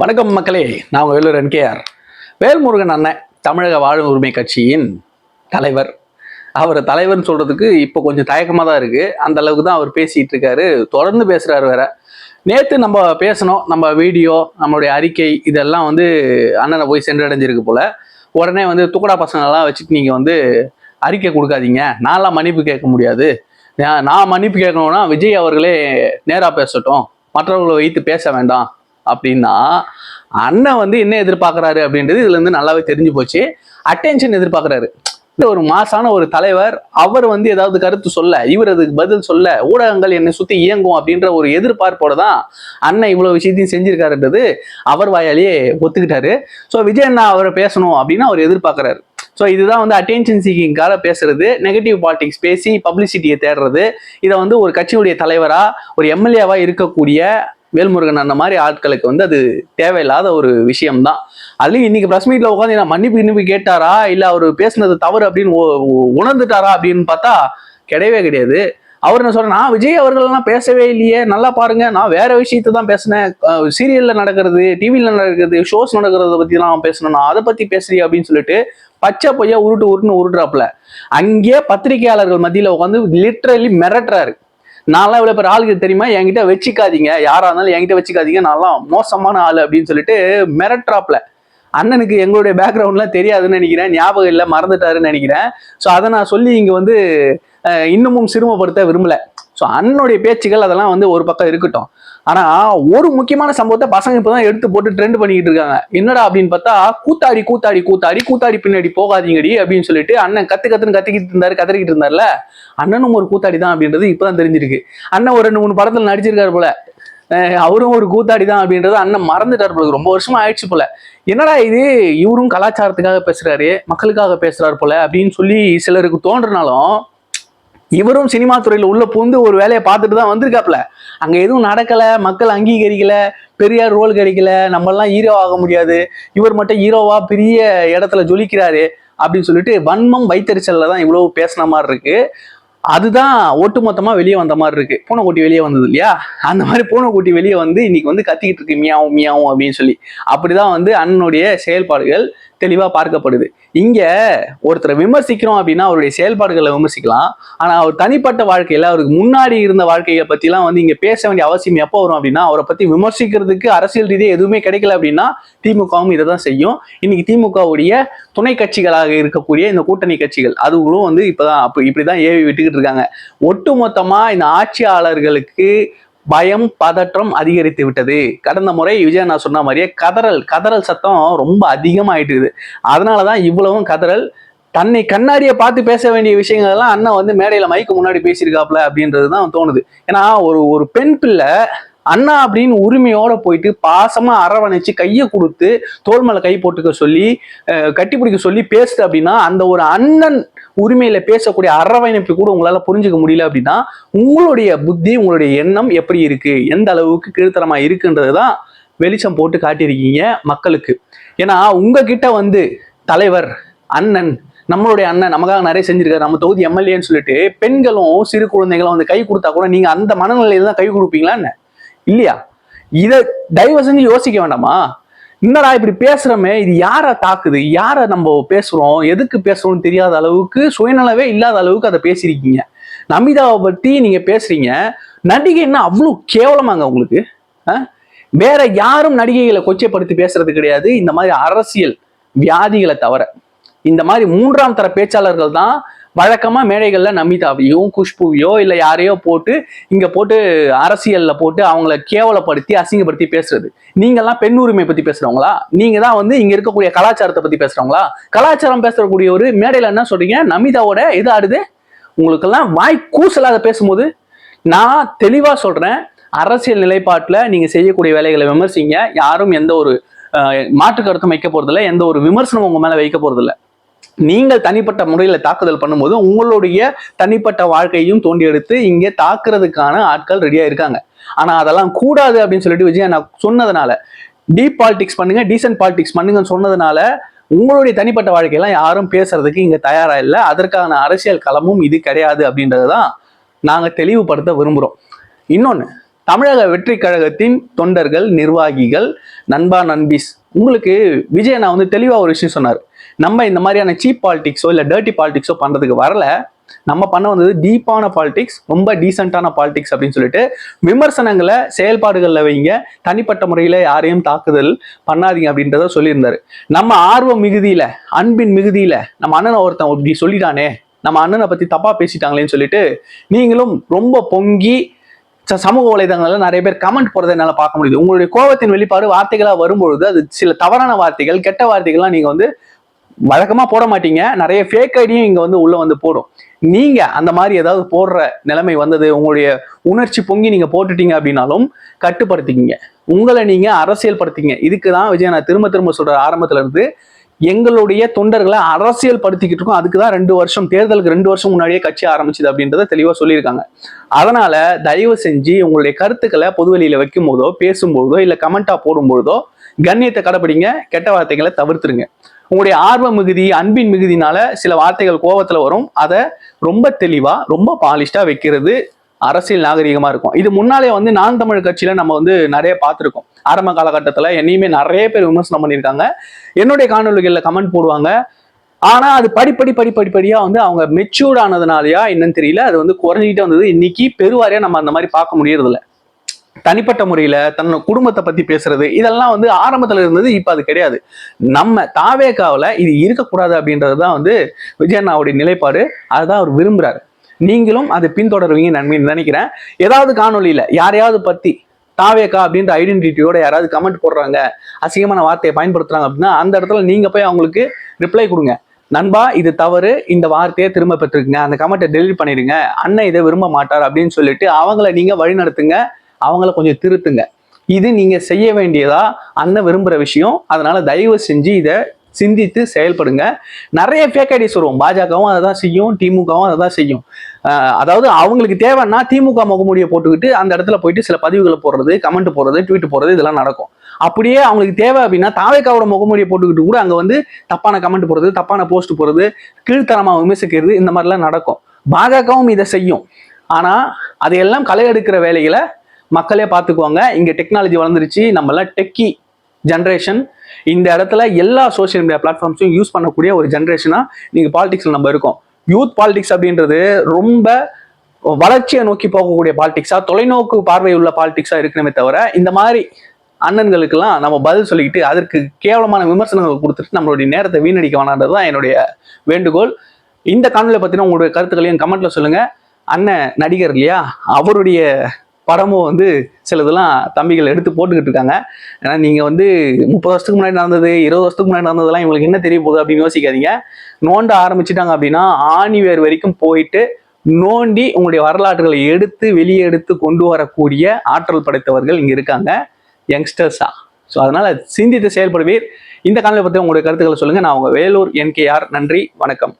வணக்கம் மக்களே நான் உங்கள் வேலூர் என்கேஆர். வேல்முருகன் அண்ணன் தமிழக வாழும் உரிமை கட்சியின் தலைவர். அவர் தலைவர்னு சொல்கிறதுக்கு இப்போ கொஞ்சம் தயக்கமாக தான் இருக்குது அந்த அளவுக்கு தான் அவர் பேசிகிட்டு இருக்காரு. தொடர்ந்து பேசுகிறாரு வேற. நேற்று நம்ம பேசணும் நம்ம வீடியோ நம்மளுடைய அறிக்கை இதெல்லாம் வந்து அண்ணனை போய் சென்றடைஞ்சிருக்கு போல. உடனே வந்து துக்கடா பசங்களெல்லாம் வச்சுட்டு நீங்கள் வந்து அறிக்கை கொடுக்காதீங்க. நான்லாம் மன்னிப்பு கேட்க முடியாது. நான் நான் மன்னிப்பு கேட்கணும்னா விஜய் அவர்களே நேராக பேசட்டும். மற்றவர்களை வைத்து பேச வேண்டாம். அப்படின்னா அண்ணன் வந்து என்ன எதிர்பார்க்குறாரு அப்படின்றது இதுலேருந்து நல்லாவே தெரிஞ்சு போச்சு. அட்டென்ஷன் எதிர்பார்க்குறாரு. ஒரு மாசான ஒரு தலைவர் அவர் வந்து ஏதாவது கருத்து சொல்ல இவர் அதுக்கு பதில் சொல்ல ஊடகங்கள் என்னை சுத்தி இயங்கும் அப்படின்ற ஒரு எதிர்பார்ப்போட தான் அண்ணன் இவ்வளவு விஷயத்தையும் செஞ்சிருக்காருன்றது அவர் வாயாலேயே ஒத்துக்கிட்டாரு. ஸோ விஜய் அண்ணா அவரை பேசணும் அப்படின்னு அவர் எதிர்பார்க்குறாரு. ஸோ இதுதான் வந்து அட்டென்ஷன் சீக்கிங்காக பேசுறது நெகட்டிவ் பாலிடிக்ஸ் பேசி பப்ளிசிட்டியை தேடுறது. இதை வந்து ஒரு கட்சியுடைய தலைவரா ஒரு எம்எல்ஏவா இருக்கக்கூடிய வேல்முருகன் அந்த மாதிரி ஆட்களுக்கு வந்து அது தேவையில்லாத ஒரு விஷயம்தான். அதுலயும் இன்னைக்கு பிரஸ் மீட்ல உட்காந்து நான் மன்னிப்பு இன்னிப்பு கேட்டாரா? இல்ல அவர் பேசுனது தவறு அப்படின்னு உணர்ந்துட்டாரா அப்படின்னு பார்த்தா கிடையவே கிடையாது. அவர் என்ன சொல்ற நான் விஜய் அவர்கள்லாம் பேசவே இல்லையே நல்லா பாருங்க நான் வேற விஷயத்தை தான் பேசினேன். சீரியல்ல நடக்கிறது டிவில நடக்கிறது ஷோஸ் நடக்கிறத பத்தி எல்லாம் பேசணும் அதை பத்தி பேசுறீ அப்படின்னு சொல்லிட்டு பச்சை பொய்யா உருட்டு உருட்டுன்னு உருட்டுறாப்புல. அங்கேயே பத்திரிகையாளர்கள் மத்தியில உட்காந்து லிட்ரலி மிரட்டுறாரு. நான்லாம் இவ்வளோ பேர் ஆளுக்கு தெரியுமா? என்கிட்ட வச்சுக்காதீங்க. யாராக இருந்தாலும் என்கிட்ட வச்சுக்காதீங்க. நான்லாம் மோசமான ஆள் அப்படின்னு சொல்லிட்டு மெரட்ராப்பில் அண்ணனுக்கு எங்களுடைய பேக்ரவுண்ட்லாம் தெரியாதுன்னு நினைக்கிறேன். ஞாபகம் இல்லை மறந்துட்டாருன்னு நினைக்கிறேன். ஸோ அதை நான் சொல்லி இங்கே வந்து இன்னமும் சிறுமப்படுத்த விரும்பலை. ஸோ அண்ணனுடைய பேச்சுகள் அதெல்லாம் வந்து ஒரு பக்கம் இருக்கட்டும். ஆனா ஒரு முக்கியமான சம்பவத்தை பசங்க இப்பதான் எடுத்து போட்டு ட்ரெண்ட் பண்ணிக்கிட்டு இருக்காங்க. என்னடா அப்படின்னு பார்த்தா கூத்தாடி கூத்தாடி கூத்தாடி கூத்தாடி பின்னாடி போகாதீங்கடி அப்படின்னு சொல்லிட்டு அண்ணன் கத்து கத்துன்னு கத்திக்கிட்டு இருந்தாரு கதறிக்கிட்டு இருந்தார்ல. அண்ணனும் ஒரு கூத்தாடி தான் அப்படின்றது இப்பதான் தெரிஞ்சிருக்கு. அண்ணன் ஒரு ரெண்டு மூணு படத்துல நடிச்சிருக்காரு போல. அவரும் ஒரு கூத்தாடி தான் அப்படின்றது அண்ணன் மறந்துட்டார் போல. ரொம்ப வருஷமா ஆயிடுச்சு போல. என்னடா இது? இவரும் கலாச்சாரத்துக்காக பேசுறாரு மக்களுக்காக பேசுறாரு போல அப்படின்னு சொல்லி சிலருக்கு தோன்றினாலும் இவரும் சினிமா துறையில் உள்ள பூந்து ஒரு வேலையை பார்த்துட்டு தான் வந்திருக்காப்ல அங்க எதுவும் நடக்கல மக்கள் அங்கீகரிக்கல பெரியார் ரோல் கிடைக்கல நம்மளாம் ஹீரோ ஆக முடியாது. இவர் மட்டும் ஹீரோவா பெரிய இடத்துல ஜொலிக்கிறாரு அப்படின்னு சொல்லிட்டு வன்மம் வைத்தறிச்சல்ல தான் இவ்வளவு பேசின மாதிரி இருக்கு. அதுதான் ஒட்டுமொத்தமா வெளியே வந்த மாதிரி இருக்கு. பூனைக்குட்டி வெளியே வந்தது இல்லையா? அந்த மாதிரி பூனைக்குட்டி வெளியே வந்து இன்னைக்கு வந்து கத்திக்கிட்டு இருக்கு மியாவும் மியாவும் அப்படின்னு சொல்லி. அப்படிதான் வந்து அண்ணனுடைய செயல்பாடுகள். தெளிவாக பார்க்கப்படுது. இங்கே ஒருத்தரை விமர்சிக்கிறோம் அப்படின்னா அவருடைய செயல்பாடுகளை விமர்சிக்கலாம். ஆனால் அவர் தனிப்பட்ட வாழ்க்கையில் அவருக்கு முன்னாடி இருந்த வாழ்க்கையை பற்றிலாம் வந்து இங்கே பேச வேண்டிய அவசியம் எப்போ வரும் அப்படின்னா அவரை பற்றி விமர்சிக்கிறதுக்கு அரசியல் ரீதியாக எதுவுமே கிடைக்கல அப்படின்னா திமுகவும் இதை தான் செய்யும். இன்னைக்கு திமுகவுடைய துணை கட்சிகளாக இருக்கக்கூடிய இந்த கூட்டணி கட்சிகள் அதுகளும் வந்து இப்பதான் அப்படி தான் ஏவி விட்டுக்கிட்டு இருக்காங்க. ஒட்டுமொத்தமாக இந்த ஆட்சியாளர்களுக்கு பயம் பதற்றம் அதிகரித்து விட்டது. கடந்த முறை விஜய் நான் சொன்ன மாதிரியே கதறல் கதறல் சத்தம் ரொம்ப அதிகமாயிட்டுது அதனாலதான் இவ்வளவும் கதறல். தன்னை கண்ணாடியை பார்த்து பேச வேண்டிய விஷயங்கள் எல்லாம் அண்ணன் வந்து மேடையில மைக்கு முன்னாடி பேசியிருக்காப்ல அப்படின்றது தான் தோணுது. ஏன்னா ஒரு ஒரு பெண் பிள்ளை அண்ணா அப்படின்னு உரிமையோட போயிட்டு பாசமா அரவணைச்சு கையை கொடுத்து தோள் மேல கை போட்டுக்க சொல்லி கட்டி கட்டிப்பிடிக்க சொல்லி பேசுது அப்படின்னா அந்த ஒரு அண்ணன் உரிமையில பேசக்கூடிய அரவணைப்பு கூட உங்களால புரிஞ்சுக்க முடியல அப்படின்னா உங்களுடைய புத்தி உங்களுடைய எண்ணம் எப்படி இருக்கு? எந்த அளவுக்கு கீழ்த்தரமா இருக்குன்றது தான் வெளிச்சம் போட்டு காட்டியிருக்கீங்க மக்களுக்கு. ஏன்னா உங்ககிட்ட வந்து தலைவர் அண்ணன் நம்மளுடைய அண்ணன் நமக்காக நிறைய செஞ்சிருக்காரு. நம்ம தொகுதி எம்எல்ஏன்னு சொல்லிட்டு பெண்களும் சிறு குழந்தைகளும் வந்து கை கொடுத்தா கூட நீங்க அந்த மனநிலையில தான் கை கொடுப்பீங்களா என்ன? இல்லையா? இதை தயவு செஞ்சு யோசிக்க வேண்டாமா? என்னடா இப்படி பேசுறோமே? இது யாரை தாக்குது? யாரை நம்ம பேசுறோம்? எதுக்கு பேசுறோம்னு தெரியாத அளவுக்கு சுயநலவே இல்லாத அளவுக்கு அதை பேசியிருக்கீங்க. நமிதாவை பத்தி நீங்க பேசுறீங்க. நடிகை என்ன அவ்வளவு கேவலமாங்க உங்களுக்கு? வேற யாரும் நடிகைகளை கொச்சைப்படுத்தி பேசுறது கிடையாது. இந்த மாதிரி அரசியல் வியாதிகளை தவிர. இந்த மாதிரி மூன்றாம் தர பேச்சாளர்கள் தான் வழக்கமா மேடைகள்ல நமிதாவையும் குஷ்புவையோ இல்ல யாரையோ போட்டு இங்க போட்டு அரசியல்ல போட்டு அவங்கள கேவலப்படுத்தி அசிங்கப்படுத்தி பேசுறது. நீங்கெல்லாம் பெண் உரிமை பத்தி பேசுறவங்களா? நீங்க தான் வந்து இங்க இருக்கக்கூடிய கலாச்சாரத்தை பத்தி பேசுறவங்களா? கலாச்சாரம் பேசக்கூடிய ஒரு மேடையில என்ன சொல்றீங்க? நமிதாவோட இது ஆடுது. உங்களுக்கெல்லாம் வாய் கூசலாத பேசும்போது நான் தெளிவா சொல்றேன். அரசியல் நிலைப்பாட்டில் நீங்கள் செய்யக்கூடிய வேலைகளை விமர்சிங்க. யாரும் எந்த ஒரு மாற்று கருத்தும் வைக்க போறதில்ல. எந்த ஒரு விமர்சனம் உங்க மேல வைக்க போறதில்ல. நீங்கள் தனிப்பட்ட முறையில் தாக்குதல் பண்ணும்போது உங்களுடைய தனிப்பட்ட வாழ்க்கையும் தோண்டி எடுத்து இங்கே தாக்குறதுக்கான ஆட்கள் ரெடியாக இருக்காங்க. ஆனால் அதெல்லாம் கூடாது அப்படின்னு சொல்லிட்டு விஜய் நான் சொன்னதுனால டீப் பாலிடிக்ஸ் பண்ணுங்க டீசென்ட் பாலிடிக்ஸ் பண்ணுங்கன்னு சொன்னதுனால உங்களுடைய தனிப்பட்ட வாழ்க்கையெல்லாம் யாரும் பேசுறதுக்கு இங்கே தயாராக இல்லை. அதற்கான அரசியல் களமும் இது கிடையாது அப்படின்றது தான் நாங்கள் தெளிவுபடுத்த விரும்புகிறோம் இன்னொன்று தமிழக வெற்றி கழகத்தின் தொண்டர்கள் நிர்வாகிகள் நண்பா நண்பிஸ் உங்களுக்கு விஜய் நான் வந்து தெளிவாக ஒரு விஷயம் சொன்னார். நம்ம இந்த மாதிரியான சீப் பாலிடிக்ஸோ இல்லை டர்ட்டி பாலிடிக்ஸோ பண்ணுறதுக்கு வரல. நம்ம பண்ண வந்தது டீப்பான பாலிடிக்ஸ் ரொம்ப டீசெண்டான பாலிடிக்ஸ் அப்படின்னு சொல்லிட்டு விமர்சனங்களை செயல்பாடுகளில் வைங்க. தனிப்பட்ட முறையில் யாரையும் தாக்குதல் பண்ணாதீங்க அப்படின்றத சொல்லியிருந்தாரு. நம்ம ஆர்வம் மிகுதியில் அன்பின் மிகுதியில் நம்ம அண்ணனை ஒருத்தன் இப்படி சொல்லிட்டானே நம்ம அண்ணனை பற்றி தப்பாக பேசிட்டாங்களேன்னு சொல்லிட்டு நீங்களும் ரொம்ப பொங்கி ச- சமூக வலைதளங்களில் நிறைய பேர் கமெண்ட் போகிறத என்னால் பார்க்க முடியுது. உங்களுடைய கோபத்தின் வெளிப்பாடு வார்த்தைகளாக வரும்பொழுது அது சில தவறான வார்த்தைகள் கெட்ட வார்த்தைகள்லாம் நீங்கள் வந்து வழக்கமா போட மாட்டீங்க. நிறைய ஃபேக் ஐடியும் இங்க வந்து உள்ள வந்து போடும். நீங்க அந்த மாதிரி ஏதாவது போடுற நிலைமை வந்தது உங்களுடைய உணர்ச்சி பொங்கி நீங்க போட்டுட்டீங்க அப்படின்னாலும் கட்டுப்படுத்திக்கிங்க. உங்களை நீங்க அரசியல் படுத்திங்க இதுக்கு தான் விஜய் நான் திரும்ப திரும்ப சொல்ற ஆரம்பத்துல இருந்து எங்களுடைய தொண்டர்களை அரசியல் படுத்திக்கிட்டு இருக்கோம். அதுக்கு தான் ரெண்டு வருஷம் தேர்தலுக்கு ரெண்டு வருஷம் முன்னாடியே கட்சி ஆரம்பிச்சது அப்படின்றத தெளிவா சொல்லியிருக்காங்க. அதனால தயவு செஞ்சு உங்களுடைய கருத்துக்களை பொதுவெளியில வைக்கும் போதோ பேசும்போதோ இல்ல கமெண்டா போடும்பொழுதோ கண்ணியத்தை கடைப்பிடிங்க கெட்ட வார்த்தைகளை தவிர்த்துருங்க. உங்களுடைய ஆர்வ மிகுதி அன்பின் மிகுதினால சில வார்த்தைகள் கோபத்தில் வரும். அதை ரொம்ப தெளிவாக ரொம்ப பாலிஷ்டாக வைக்கிறது அரசியல் நாகரிகமாக இருக்கும். இது முன்னாலே வந்து நான் தமிழ் கட்சியில் நம்ம வந்து நிறைய பார்த்துருக்கோம். ஆரம்ப காலகட்டத்தில் என்னையுமே நிறைய பேர் விமர்சனம் பண்ணியிருக்காங்க. என்னுடைய காணொலிகளில் கமெண்ட் போடுவாங்க. ஆனால் அது படிப்படி படிப்படிப்படியா வந்து அவங்க மெச்சூர்ட் ஆனதுனாலயா என்னன்னு தெரியல. அது வந்து குறைஞ்சிக்கிட்டே வந்தது. இன்னைக்கு பெருவாரியாக நம்ம அந்த மாதிரி பார்க்க முடியறதில்ல. தனிப்பட்ட முறையில தன்னோட குடும்பத்தை பத்தி பேசுறது இதெல்லாம் வந்து ஆரம்பத்துல இருந்தது இப்ப அது கிடையாது. நம்ம தாவேக்காவில் இது இருக்கக்கூடாது அப்படின்றது தான் வந்து விஜயண்ணாவுடைய நிலைப்பாடு. அதுதான் அவர் விரும்புறாரு. நீங்களும் அதை பின்தொடருவீங்க நன்மை நினைக்கிறேன். ஏதாவது காணொலியில யாரையாவது பத்தி தாவேக்கா அப்படின்ற ஐடென்டிட்டியோட யாராவது கமெண்ட் போடுறாங்க அசிங்கமான வார்த்தையை பயன்படுத்துறாங்க அப்படின்னா அந்த இடத்துல நீங்க போய் அவங்களுக்கு ரிப்ளை கொடுங்க. நண்பா இது தவறு. இந்த வார்த்தையை திரும்ப பெற்றுக்குங்க. அந்த கமெண்ட்டை டெலிட் பண்ணிடுங்க. அண்ணன் இதை விரும்ப மாட்டார் அப்படின்னு சொல்லிட்டு அவங்கள நீங்க வழிநடத்துங்க. அவங்கள கொஞ்சம் திருத்துங்க. இது நீங்க செய்ய வேண்டியதா? அண்ணன் விரும்புகிற விஷயம். அதனால தயவு செஞ்சு இதை சிந்தித்து செயல்படுங்க. நிறைய ஃபேக் ஐடிஸ் வரும். பாஜகவும் அதை தான் செய்யும். திமுகவும் அதை தான் செய்யும். அதாவது அவங்களுக்கு தேவைன்னா திமுக முகமூடியை போட்டுக்கிட்டு அந்த இடத்துல போயிட்டு சில பதிவுகளை போடுறது கமெண்ட் போடுறது ட்வீட் போடுறது இதெல்லாம் நடக்கும். அப்படியே அவங்களுக்கு தேவை அப்படின்னா தாவேக்காவோட முகமூடியை போட்டுக்கிட்டு கூட அங்கே வந்து தப்பான கமெண்ட் போடுறது தப்பான போஸ்ட் போடுறது கீழ்த்தரமாக விமர்சிக்கிறது இந்த மாதிரிலாம் நடக்கும். பாஜகவும் இதை செய்யும். ஆனால் அதையெல்லாம் களை எடுக்கிற வேலைகளை மக்களே பார்த்துக்குவாங்க. இங்கே டெக்னாலஜி வளர்ந்துருச்சு. நம்மளாம் டெக்கி ஜென்ரேஷன் இந்த இடத்துல எல்லா சோஷியல் மீடியா பிளாட்ஃபார்ம்ஸையும் யூஸ் பண்ணக்கூடிய ஒரு ஜென்ரேஷனாக நீங்கள் பாலிடிக்ஸில் நம்ம இருக்கோம். யூத் பாலிடிக்ஸ் அப்படின்றது ரொம்ப வளர்ச்சியை நோக்கி போகக்கூடிய பாலிடிக்ஸாக தொலைநோக்கு பார்வை உள்ள பாலிடிக்ஸாக இருக்கணுமே தவிர இந்த மாதிரி அண்ணன்களுக்கெல்லாம் நம்ம பதில் சொல்லிக்கிட்டு அதற்கு கேவலமான விமர்சனங்கள் கொடுத்துட்டு நம்மளுடைய நேரத்தை வீணடிக்க வேணான்றது தான் என்னுடைய வேண்டுகோள். இந்த காணொலியை பற்றின உங்களுடைய கருத்துக்களையும் கமெண்ட்டில் சொல்லுங்கள் அண்ணன் நடிகர் இல்லையா? அவருடைய படமும் வந்து சிலதெல்லாம் தம்பிகள் எடுத்து போட்டுக்கிட்டு இருக்காங்க. ஏன்னா நீங்கள் வந்து முப்பது வருஷத்துக்கு முன்னாடி நடந்தது இருபது வருஷத்துக்கு முன்னாடி நடந்ததெல்லாம் இவங்களுக்கு என்ன தெரிய போகுது அப்படின்னு யோசிக்காதீங்க. நோண்ட ஆரம்பிச்சிட்டாங்க அப்படின்னா ஆணிவேர் வரைக்கும் போயிட்டு நோண்டி உங்களுடைய வரலாற்றுகளை எடுத்து வெளியே எடுத்து கொண்டு வரக்கூடிய ஆற்றல் படைத்தவர்கள் இங்கே இருக்காங்க. யங்ஸ்டர்ஸா. ஸோ அதனால் சிந்தித்து செயல்படுவீர். இந்த காலையில் பற்றி உங்களுடைய கருத்துக்களை சொல்லுங்கள் நான் உங்கள் வேலூர் என்கேஆர். நன்றி. வணக்கம்.